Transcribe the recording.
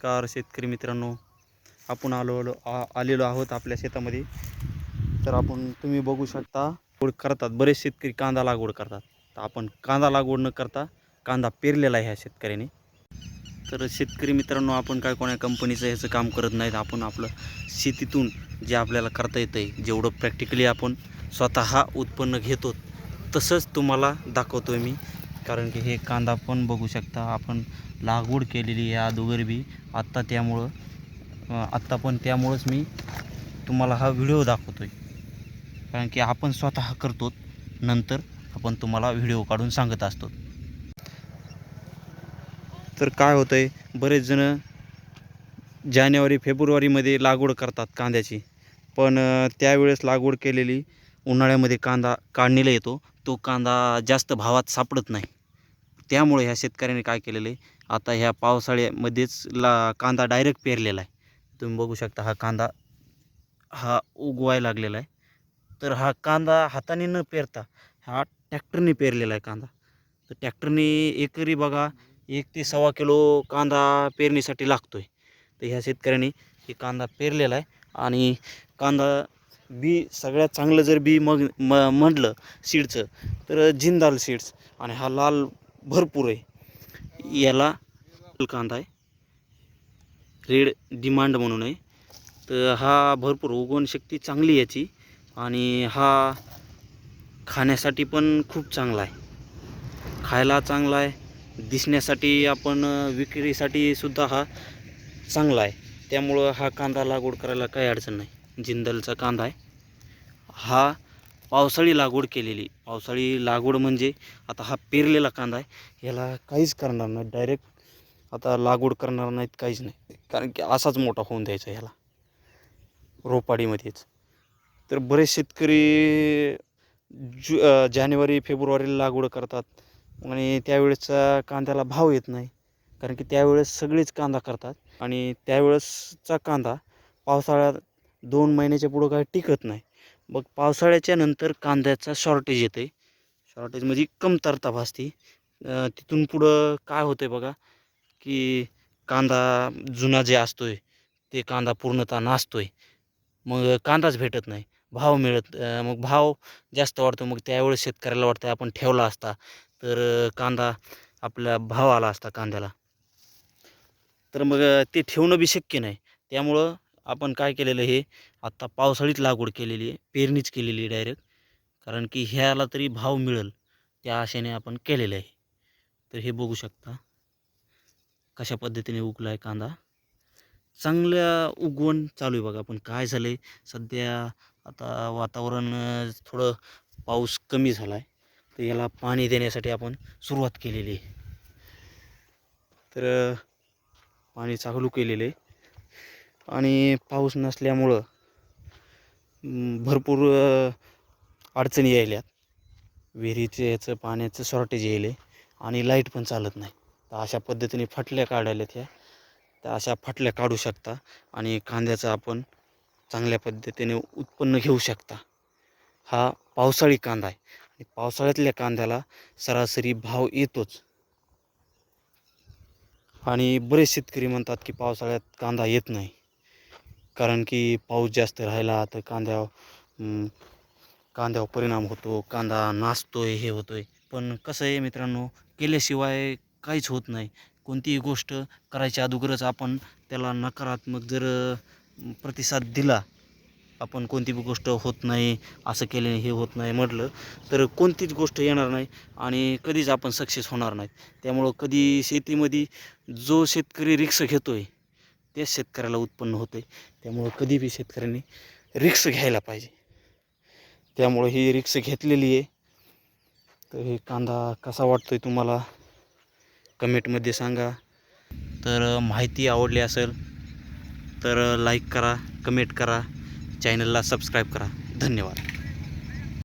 Car शेतकरी मित्रांनो. आपण आलो आलो आ आलेलो आहोत आपल्या शेतामध्ये. तर आपण तुम्ही बघू शकता लागवड करतात. बरेच शेतकरी कांदा लागवड करतात. तर आपण कांदा लागवड न करता कांदा पेरलेला आहे ह्या शेतकऱ्याने. तर शेतकरी मित्रांनो आपण काय कोणा कंपनीचं ह्याचं काम करत नाहीत. आपण आपलं शेतीतून जे आपल्याला करता येतं आहे जेवढं प्रॅक्टिकली आपण स्वतः उत्पन्न घेतो तसंच तुम्हाला दाखवतो आहे मी. कारण की हे कांदा पण बघू शकता आपण लागवड केलेली आहे अगोदर बी आत्ता त्यामुळं आत्ता पण त्यामुळंच मी तुम्हाला हा व्हिडिओ दाखवतो आहे कारण की आपण स्वतः करतो नंतर आपण तुम्हाला व्हिडिओ काढून सांगत असतो तर काय होतं आहे बरेच जणं जानेवारी फेब्रुवारीमध्ये लागवड करतात कांद्याची. पण त्यावेळेस लागवड केलेली उन्हाळ्यामध्ये कांदा काढणीला येतो. तो कांदा जास्त भावात सापडत नाही. त्यामुळे ह्या शेतकऱ्याने काय केलेलं आहे? आता ह्या पावसाळ्यामध्येच ला कांदा डायरेक्ट पेरलेला आहे. तुम्ही बघू शकता हा कांदा हा उगवायला लागलेला आहे. तर हा कांदा हाताने न पेरता हा ट्रॅक्टरने पेरलेला आहे कांदा. तर ट्रॅक्टरने एकरी बघा एक ते सव्वा किलो कांदा पेरणीसाठी लागतो आहे तर ह्या शेतकऱ्याने हे कांदा पेरलेला आहे आणि कांदा बी सगळ्यात चांगलं जर बी मग म म्हटलं सीडचं तर जिंदाल सीड्स आणि हा लाल भरपूर आहे. याला कांदा आहे. रेड डिमांड म्हणून आहे. तर हा भरपूर उगवण शक्ती चांगली आहे याची. आणि हा खाण्यासाठी पण खूप चांगला आहे. खायला चांगला आहे. दिसण्यासाठी आपण विक्रीसाठी सुद्धा हा चांगला आहे. त्यामुळं हा कांदा लागवड करायला काही अडचण नाही. जिंदलचा कांदा आहे. हा पावसाळी लागवड केलेली. पावसाळी लागवड म्हणजे आता हा पेरलेला कांदा आहे. ह्याला काहीच करणार नाही. डायरेक्ट आता लागवड करणार नाहीत काहीच नाही. कारण की असाच मोठा होऊन द्यायचा ह्याला रोपाडीमध्येच. तर बरेच शेतकरी जु जानेवारी फेब्रुवारीला लागवड करतात. आणि त्यावेळेसचा कांद्याला भाव येत नाही. कारण की त्यावेळेस सगळेच कांदा करतात. आणि त्यावेळेसचा कांदा पावसाळ्यात दोन महिन्याच्या पुढं काय टिकत नाही. मग पावसाळ्याच्या नंतर कांद्याचा शॉर्टेज येते शॉर्टेज म्हणजे कमतरता भासते. तिथून पुढं काय होतं आहे बघा की कांदा जुना जे असतो आहे ते कांदा पूर्णतः नासतो आहे मग कांदाच भेटत नाही. भाव मिळत मग भाव जास्त वाढतो. मग त्यावेळेस शेतकऱ्याला वाटतं आपण ठेवला असता तर कांदा आपला भाव आला असता कांद्याला. तर मग ते ठेवणं बी शक्य नाही. त्यामुळं आपण काय केलेलं हे आत्ता पावसाळीत लागवड केलेली आहे पेरणीच केलेली आहे डायरेक्ट कारण की ह्याला तरी भाव मिळेल त्या आशेने आपण केलेलं आहे. तर हे बघू शकता कशा पद्धतीने उगला आहे कांदा. चांगल्या उगवण चालू आहे बघा पण काय झालं आहे सध्या आता वातावरण थोडं पाऊस कमी झाला आहे तर याला पाणी देण्यासाठी आपण सुरुवात केलेली आहे. तर पाणी चालू केलेलं आहे. आणि पाऊस नसल्यामुळं भरपूर अडचणी यायल्यात. विहिरीचं याचं पाण्याचं शॉर्टेज यायलं आहे आणि लाइट पण चालत नाही. तर अशा पद्धतीने फाटल्या काढायल्यात ह्या. तर अशा फाटल्या काढू शकता आणि कांद्याचं आपण चांगल्या पद्धतीने उत्पन्न घेऊ शकता. हा पावसाळी कांदा आहे. आणि पावसाळ्यातल्या कांद्याला सरासरी भाव येतोच. आणि बरेच शेतकरी म्हणतात की पावसाळ्यात कांदा येत नाही. कारण की पाऊस जास्त राहिला तर कांद्यावर कांद्यावर परिणाम होतो कांदा नाचतोय हे होतोय. पण कसं आहे मित्रांनो केल्याशिवाय काहीच होत नाही. कोणतीही गोष्ट करायच्या अगोदरच आपण त्याला नकारात्मक जर प्रतिसाद दिला आपण कोणती गोष्ट होत नाही असं केल्याने हे होत नाही म्हटलं तर कोणतीच गोष्ट येणार नाही आणि कधीच आपण सक्सेस होणार नाही. त्यामुळं कधी शेतीमध्ये जो शेतकरी रिक्स घेतो आहे तेच शेतकऱ्याला उत्पन्न होतं आहे त्यामुळं कधीबी शेतकऱ्यांनी रिक्स घ्यायला पाहिजे. त्यामुळं ही रिक्स घेतलेली आहे. तर हे कांदा कसा वाटतो आहे तुम्हाला? कमेंटमध्ये सांगा. तर माहिती आवडली असेल तर लाईक करा कमेंट करा चॅनलला सबस्क्राईब करा. धन्यवाद.